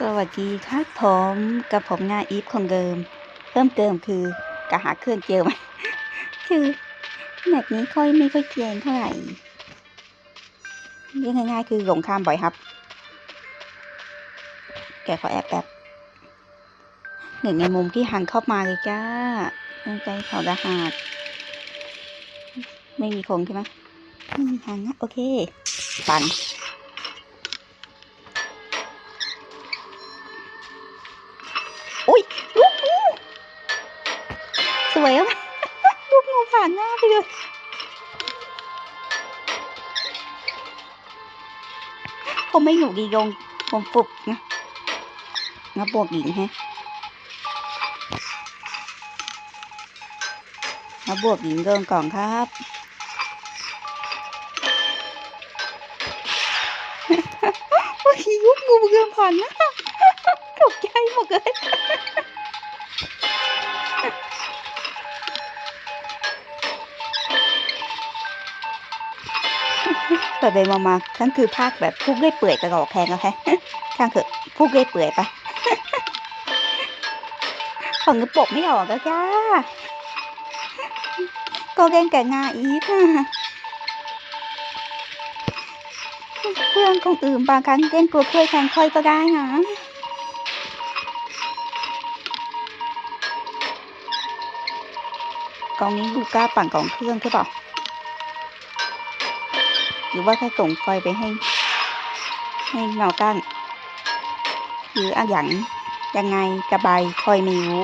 สวัสดีครับผมกับผมงาอีฟคนเดิม เพิ่มเติมคือกะหาเครื่องเจอมาคือแบบนี้ค่อยไม่ค่อยเจนเท่าไหร่เรียกง่ายๆคือหลงข้ามบ่อยครับ แกขอแอบแป๊บหนึ่งในมุมที่หันเข้ามาเลยจ้าตั้งใจเขาดาหาด ไม่มีคงใช่ไหมไม่มีทางนะโอเค ปัง สวยอะลูกงูผ่านหน้าไปเลยผมไม่อยู่ดียง ผมฝึกนะงับบวกหญิงฮะงับบวกหญิงเกินกล่อนครับโอ้ยลูกงูเกินผ่านน้าตกใจหมดเลย เปิดไปมามาฉันคือภาคแบบพูดเรื่อยเปื่อยกระหอกแพงแล้วแฮะช่างเถอะพูดเรื่อยเปื่อยไปของกระปกไม่ออกแล้วจ้า ก็เล่นกับงาอีฟเพื่อนคนอื่นบางครั้งเล่นกลัวเคยแทนค่อยก็ได้นะกองนี้ลูก้าปั่นกองเครื่องใช่ปล่า หรือว่าแค่ส่งไฟไปให้ ให้เงากั้งหรืออะอย่างยังไงกระบายคอยไม่รู้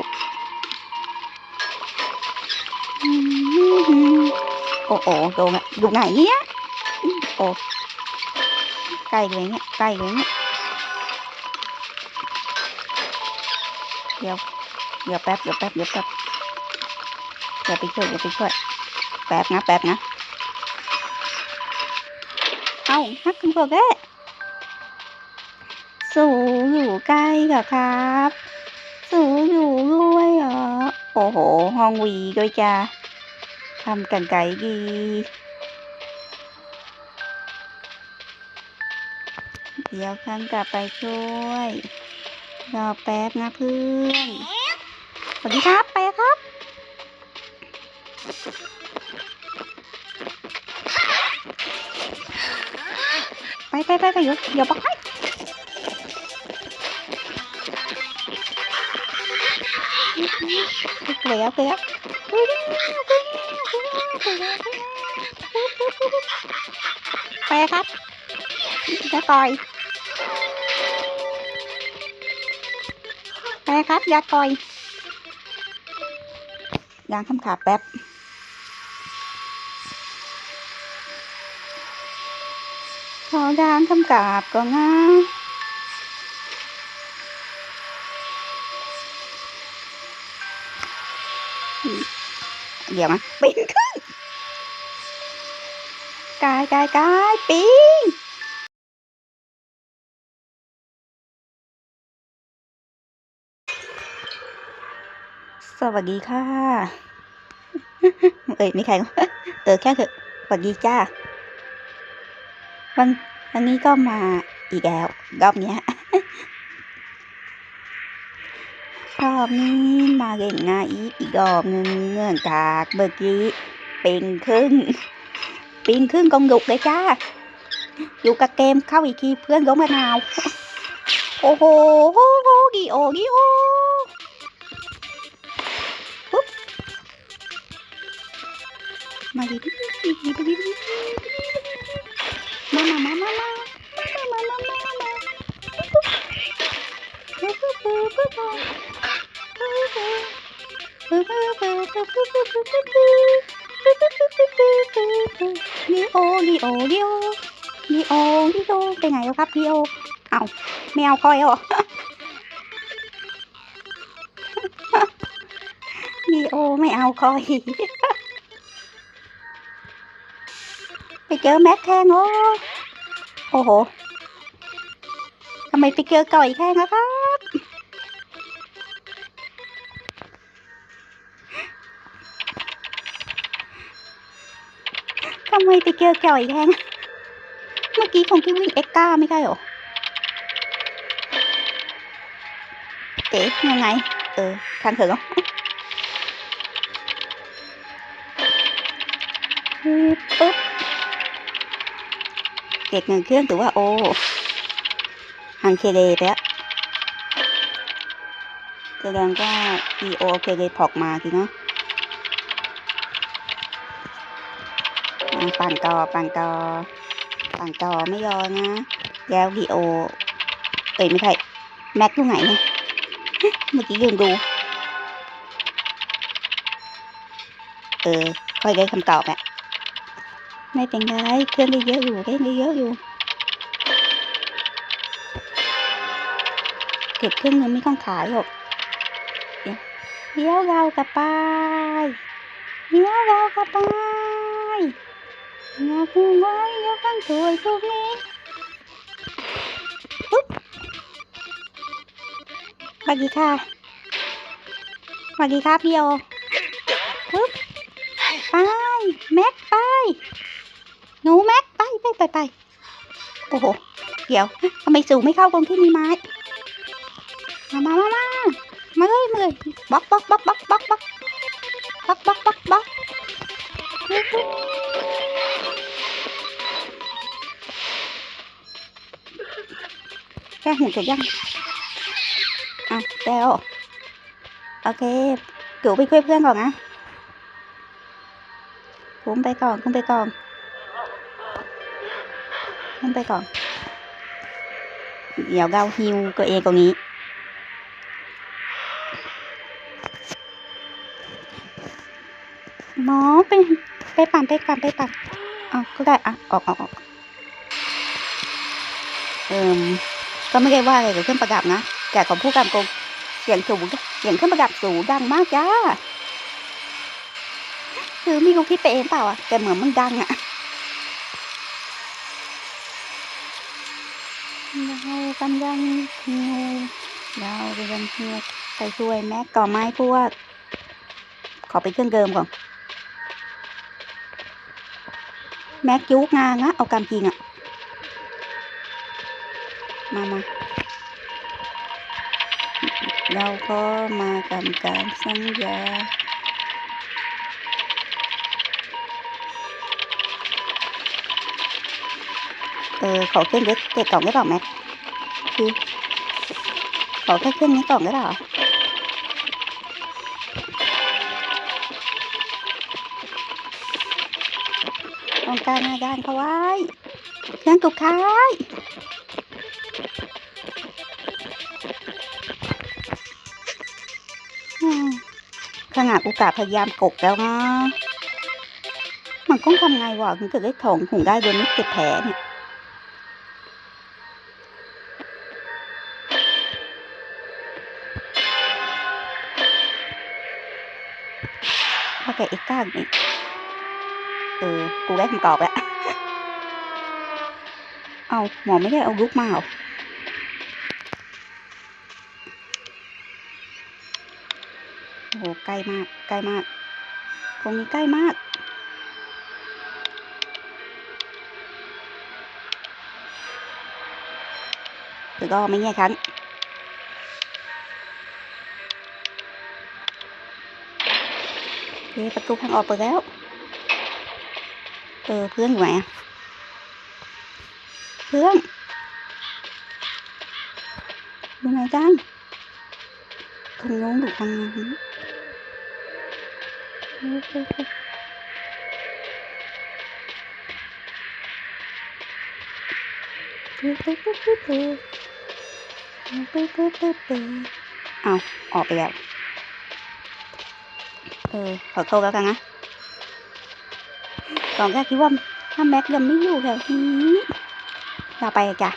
โอ้โหโดนอะอยู่ไหนเนี่ยโอ้ใกล้เลยเนี่ยใกล้เลยเนี่ยเดี๋ยวเดี๋ยวแป๊บเดี๋ยวแป๊บเดี๋ยวแป๊บอย่าไปช่วยอย่าไปช่วยแป๊บนะแป๊บนะ ฮักกันพวกแกสูอยู่ใกล้เหรอครับ สูอยู่ด้วยเหรอ โอ้โห ห้องวีด้วยจ้าทำกันไกลดีเดี๋ยวคันกลับไปช่วย รอแป๊บนะเพื่อน สวัสดีครับ ไปครับ ไปไปไปไปเดี๋ยวเดี๋ยวบอกให้เกลียวเกลียวไปครับจะต่อยไปครับอย่าต่อยยางคำขาแป๊บ อดางคำกราบก็ง่ายเดี๋ยวนะปีนขึ้นกายกายกายปีนสวัสดีค่ะ เอ้ยไม่ใครเออแค่เถอะสวัสดีจ้า วันวันนี้ก็มาอีกแล้วรอบเนี้ยรอบนี้มาเล่นงานอีกอีกรอบนึงเนื่องจากเมื่อกี้ปีนขึ้นปีนขึ้นกองดุกเลยจ้า อยู่กับเกมเข้าอีกทีเพื่อนล้มมะนาว โอ้โหโอ้โหดีโอดีโอปุ๊บมาดิดิดิดิดิดิ มามามามามามามามามามาลีโอลีโอลีโอลีโอลีโอไปไหนแล้วครับลีโอเอาไม่เอาคอยเหรอลีโอไม่เอาคอยไปเจอแม็กแทงโอ้ โอ้โหทำไมไปเจอก่อยแทงอะครับ ทำไมไปเจอก่อยแทงเมื่อกี้คงที่วิ่งเอ็กก้าไม่ใช่หรอ เอ๋ยังไง เออคันเถอะเนาะ เก็บเงินเครื่องถือว่าโอหันเคเลไปแล้วแสดงว่า EO เคเลพอกมาทีเนาะปั่นต่อปั่นต่อปั่นต่อไม่รอนะแล้วดีโอ เอ้ยไม่ใช่แม็กอยู่ไหนเนี่ยเมื่อกี้ยืนดู เออ ค่อยได้คำตอบแหละ ไม่เป็นไรเครื่องได้เยอะอยู่เครื่องได้เยอะอยู่ เก็บเครื่องเงินไม่ต้องขายหรอกเดี๋ยวเรากลับไปเดี๋ยวเรากลับไปอยากดูไว้อยากฟังสวยพวกนี้ปุ๊บสวัสดีค่ะสวัสดีครับพี่โอปุ๊บไปแม็กไปหนูแม็ก ไปไปโอ้โห เดี๋ยวทำไมสูงไม่เข้าตรงที่มีไม้ มามามามามาเลยมาเลยบล็อกบล็อกบล็อกบล็อกบล็อกบล็อกบล็อกบล็อกบล็อกบล็อกแค่หูจยังอะแก้วโอเคกูไปคุยเพื่อนก่อนนะคุ้มไปก่อนคุ้มไปก่อน ไปก่อน เดี๋ยวเราฮิวตัวเองตรงนี้ หมอไปไปปั่นไปปั่นไปปั่นเอาก็ได้อะออกออกออกเอิมก็ไม่ได้ว่าอะไรกับเครื่องประดับนะแต่ของผู้กำกงเสียงสูงเสียงเครื่องประดับสูงดังมากจ้าคือมีความคิดไปเองเปล่าอะแต่เหมือนมันดังอะ เรากำลังฮิวเรากำลังฮิวไปช่วยแม็กก่อไม้พวก ขอไปเครื่องเดิมก่อน แม็กยุกงานะเอากำจริงอะมามาเราก็มาทำการสัญญา เออขอเครื่องเล็กเก็บกล่องได้เปล่าแม็กคือขอแค่เครื่องนี้กล่องได้เปล่าต้องการหน้าด้านเขาไว้เครื่องตุกท้ายขนาดอุกาพยายามกกแล้วนะมันต้องทำไงวะถึงจะได้ถงหุงได้โดยไม่เจ็บแผลเนี่ย ถ้าแกอีกก้างนี่เออ กูได้คำตอบแล้ว เอาหมอไม่ได้เอาลุกมาเหรอโอ้โหใกล้มาก ใกล้มาก ตรงนี้ใกล้มากหรือก็ไม่แง่คัน ประตูทางออกเปิดแล้ว เออเพื่อนอยู่ไหนอะเพื่อนอยู่ไหนจังทางโน้นหรือทางนี้เออเออเออเออเออเออเออเออเออเออเออเออเอาออกไปแล้ว ออขอโทษแล้วกันนะตอนแรกคิดว่าถ้าแม็กยังไม่อยู่แถวนี้เราไปจ้ะ